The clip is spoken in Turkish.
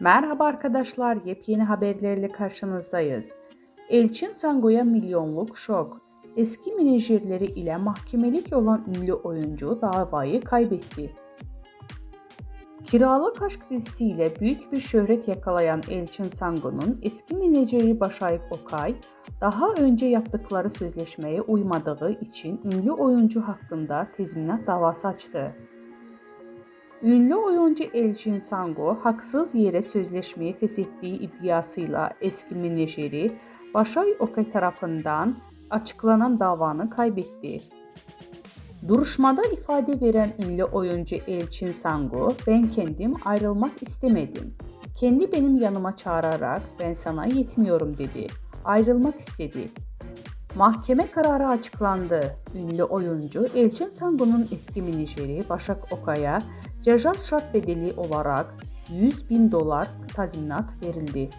Merhaba arkadaşlar, yepyeni haberlerle karşınızdayız. Elçin Sango'ya milyonluk şok. Eski menajerleri ile mahkemelik olan ünlü oyuncu davayı kaybetti. Kiralık Aşk dizisiyle büyük bir şöhret yakalayan Elçin Sango'nun eski menajeri Başayık Okay, daha önce yaptıkları sözleşmeye uymadığı için ünlü oyuncu hakkında tezminat davası açtı. Ünlü oyuncu Elçin Sango haksız yere sözleşmeyi feshettiği iddiasıyla eski menajeri Başay Okay tarafından açıklanan davanı kaybetti. Duruşmada ifade veren ünlü oyuncu Elçin Sango, ben kendim ayrılmak istemedim. Kendi benim yanıma çağırarak ben sana yetmiyorum dedi. Ayrılmak istedi. Mahkeme kararı açıklandı. Ünlü oyuncu Elçin Sango'nun eski menajeri Başak Okay'a ceza şart bedeli olarak 100 bin dolar tazminat verildi.